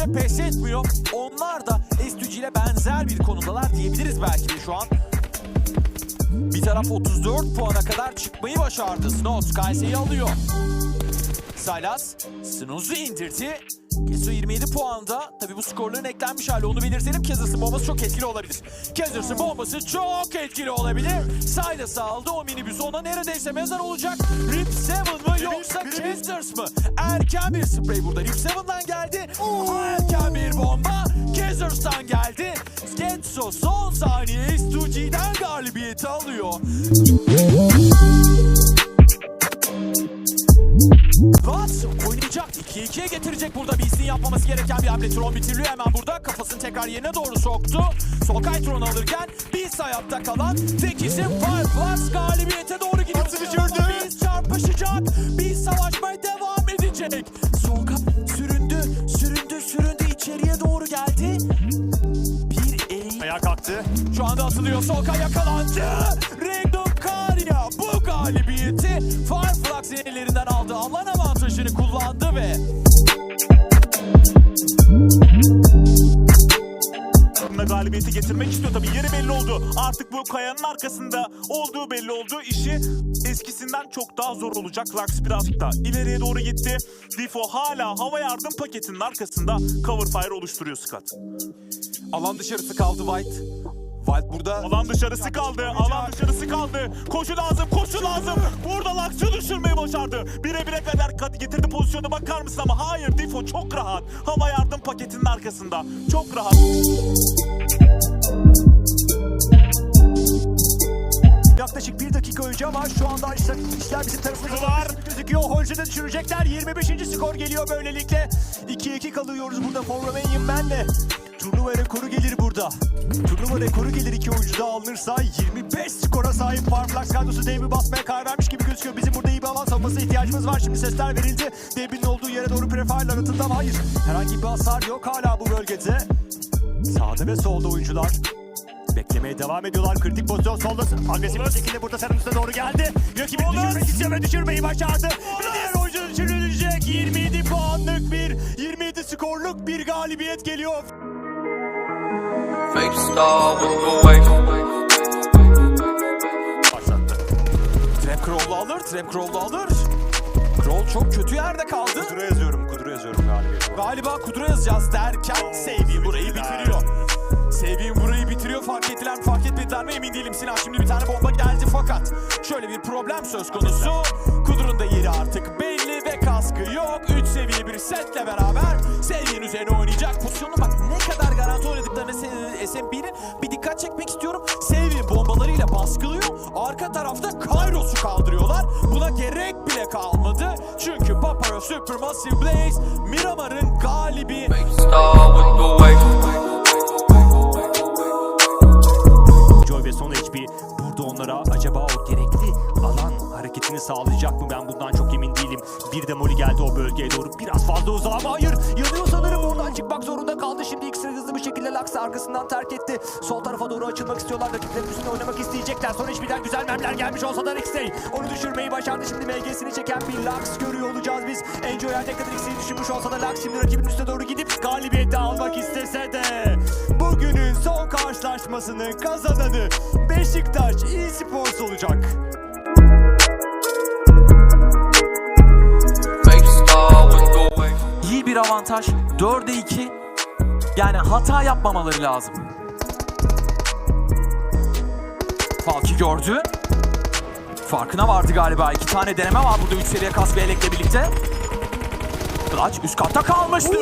şekilde pes etmiyor. Onlar da S2G ile benzer bir konumdalar diyebiliriz belki de şu an. Bir taraf 34 puana kadar çıkmayı başardı. Snows Kayseri'yi alıyor. Silas Snows'u indirdi. Keso 27 puanda. Tabi bu skorların eklenmiş hali onu belirtelim. Kezers'ın bombası çok etkili olabilir. Kezers'ın bombası çok etkili olabilir. Silas'ı aldı. O minibüs ona neredeyse mezar olacak. Rip 7 mı yoksa Kezers mı? Erken bir sprey burada. Rip 7'dan geldi. Erken bir bomba. Kezers'tan geldi. Getso son saniye S2G'den galibiyeti alıyor. Oynayacak. 2-2'ye getirecek burada Beast'in yapmaması gereken bir hamle. Tron bitiriliyor hemen burada. Kafasını tekrar yerine doğru soktu. Solkay Tron'u alırken Beast hayatta kalan tek isim Fireflux galibiyete doğru gidiyor. Atı düşürdü. Beast çarpışacak. Beast savaşmaya devam edecek. Solkay süründü, süründü, süründü. içeriye doğru geldi. Bir eğim Ayağa kalktı. şu anda atılıyor. Solkay yakalandı. Karya bu galibiyeti Fireflux'ın ellerinden aldı. Alan avantajını kullandı ve galibiyeti getirmek istiyor tabii. Yeri belli oldu. Artık bu kayanın arkasında olduğu belli oldu. İşi eskisinden çok daha zor olacak. Lux birazcık daha ileriye doğru gitti. Difo hala hava yardım paketinin arkasında cover fire oluşturuyor Scott. Alan dışarısı kaldı White. White burada. Alan dışarısı kaldı. Alan dışarısı kaldı. Koşu lazım. Koşu lazım. Burada Lux'ı düşürmeyi başardı. Bire bire kadar kat getirdi pozisyona bakar mısın ama hayır Difo çok rahat. Hava yardım paketinin arkasında. Çok rahat. Yaklaşık bir dakika önce ama şu anda işler, işler bizim tarafımızda Var. gözüküyor. Holca'da düşürecekler. 25. skor geliyor böylelikle. 2-2 kalıyoruz burada for Romanian Man'le. Turnuva rekoru gelir burada. Turnuva rekoru gelir iki oyuncu da alınırsa 25 skora sahip Farflax kadrosu devri basmaya karar vermiş gibi gözüküyor. Bizim burada iyi bir alan savunması ihtiyacımız var. Şimdi sesler verildi. Debrinin olduğu yere doğru prefire atıldı ama hayır. Herhangi bir hasar yok hala bu bölgede. Sağda ve solda oyuncular. Beklemeye devam ediyorlar. Kritik pozisyon solda agresif bir şekilde burada Usta doğru geldi. Rakibini düşürmek istiyor ve düşürmeyi başardı. Bir diğer oyuncu düşürülecek. 27 puanlık bir, 27 skorluk bir galibiyet geliyor. Fake star wave. Başlattı. Trap Crow'lu alır, Trap Crow'lu alır. Crow çok kötü yerde kaldı. Kudura yazıyorum, kudura yazıyorum galibiyet. Galiba kudura yazacağız derken Sevin burayı bitiriyor. Sevin burayı bitiriyor. Fark ettiler mi fark etmediler mi emin değilim Sinan. Şimdi bir tane bomba geldi fakat şöyle bir problem söz konusu. Kudur'un da yeri artık belli ve kaskı yok. 3 seviye bir setle beraber Sevin üzerine oynayacak. Pozisyonu bak SMB'nin bir dikkat çekmek istiyorum. Sevin bombalarıyla baskılıyor. Arka tarafta Kairos'u kaldırıyorlar. Buna gerek bile kalmadı. Çünkü Paparo Supermassive Blaze Miramar'ın galibi. Joy ve son HP burada onlara acaba o gerekli alan hareketini sağlayacak mı? Ben bundan çok emin değilim. Bir de Molly geldi o bölgeye doğru. Biraz fazla uzağa ama hayır. Yanıyor sanırım oradan çıkmak zorunda kaldı. Şimdi Şekilde Lux'ı arkasından terk etti. Sol tarafa doğru açılmak istiyorlar. Rakiplerin üstüne oynamak isteyecekler. Son HP'den güzel mermiler gelmiş olsa da X-Ray onu düşürmeyi başardı. Şimdi MG'sini çeken bir Lux görüyor olacağız biz. Enjoy her ne kadar X-Ray'i düşürmüş olsa da Lux şimdi rakibin üstüne doğru gidip galibiyeti almak istese de bugünün son karşılaşmasının kazananı Beşiktaş eSports olacak. İyi bir avantaj. 4'e 2. Yani hata yapmamaları lazım. Falki gördü. Farkına vardı galiba. İki tane deneme var burada 3 seviye kas ve elekle birlikte. Clutch üst katta kalmıştı.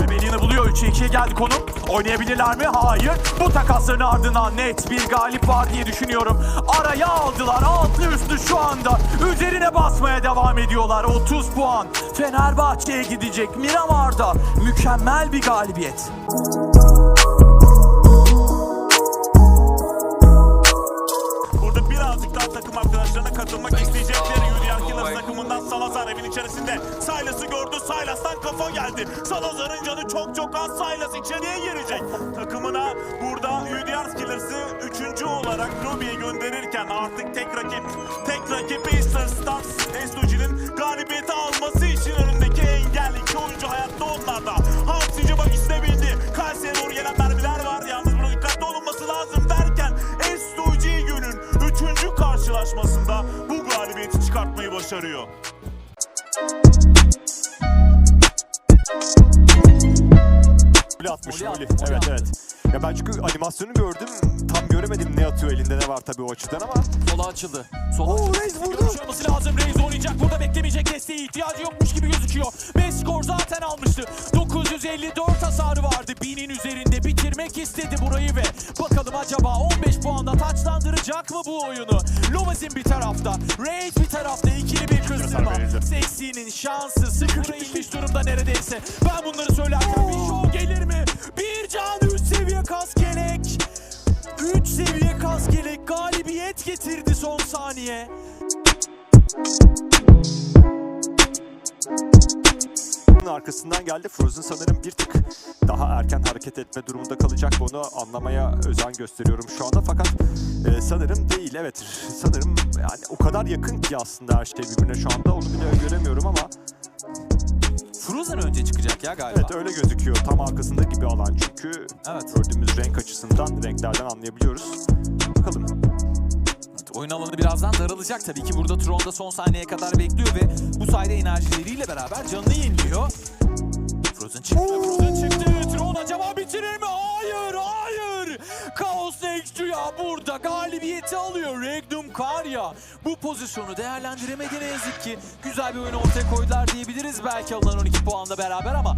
Rebellion'ı buluyor. 3'e 2'ye geldi konu. Oynayabilirler mi? Hayır. Bu takasların ardından net bir galip var diye düşünüyorum. Araya aldılar. Altlı üstlü şu anda. Üzerine basmaya devam ediyorlar. 30 puan. Fenerbahçe'ye gidecek. Miramar'da mükemmel bir galibiyet. içerisinde. Silas'ı gördü. Silas'tan kafa geldi. Salazar'ın canı çok çok az. Silas içeriye girecek. Takımına burada UDR Killers'ı üçüncü olarak lobiye gönderirken artık tek rakip tek rakip Eastern Stars Esloji'nin galibiyeti alması için önündeki engel iki oyuncu hayatta onlarda. Hamsici bak istebildi. Kayseri'ye doğru gelen mermiler var. Yalnız burada dikkatli olunması lazım derken Esloji günün üçüncü karşılaşmasında bu galibiyeti çıkartmayı başarıyor golü. attı, golü Evet evet. Ya ben çünkü animasyonu gördüm. Tam göremedim ne atıyor elinde ne var tabii o açıdan ama. Sola açıldı. Sola Oo, açıldı. Reis vurdu. Görüş olması lazım. Reis oynayacak. Burada beklemeyecek desteğe ihtiyacı yokmuş gibi gözüküyor. Ve skor zaten almıştı. 954 hasarı vardı. 1000'in üzerinde bitirmek istedi burayı ve bakalım acaba 15 puanda taçlandıracak mı bu oyunu? Lovazin bir tarafta, Reis bir tarafta ikili bir kızdırma. Seksi'nin şansı sıkıra inmiş durumda neredeyse. Ben bunları söylerken bir şov gelir mi? Bir can 3 seviye kas kelek. 3 seviye kas kelek galibiyet getirdi son saniye. Arkasından geldi. Frozen sanırım bir tık daha hareket etme durumunda kalacak. Bunu anlamaya özen gösteriyorum şu anda. Fakat e, sanırım değil. Evet sanırım yani o kadar yakın ki aslında her şey birbirine şu anda. Onu bile göremiyorum ama Frozen önce çıkacak ya galiba. evet öyle gözüküyor. Tam arkasında gibi alan çünkü Evet. gördüğümüz renk açısından renklerden anlayabiliyoruz. Bakalım. Evet, Oyun alanı birazdan daralacak tabii ki. Burada Tron da son saniyeye kadar bekliyor ve bu sayede enerjileriyle beraber canını yeniliyor. Frozen çıktı, Frozen çıktı. Tron acaba bitirir mi? Hayır, hayır. Next ya burada galibiyeti alıyor. Regnum Karya bu pozisyonu değerlendiremedi ne yazık ki. Güzel bir oyun ortaya koydular diyebiliriz belki alınan 12 puanla beraber ama...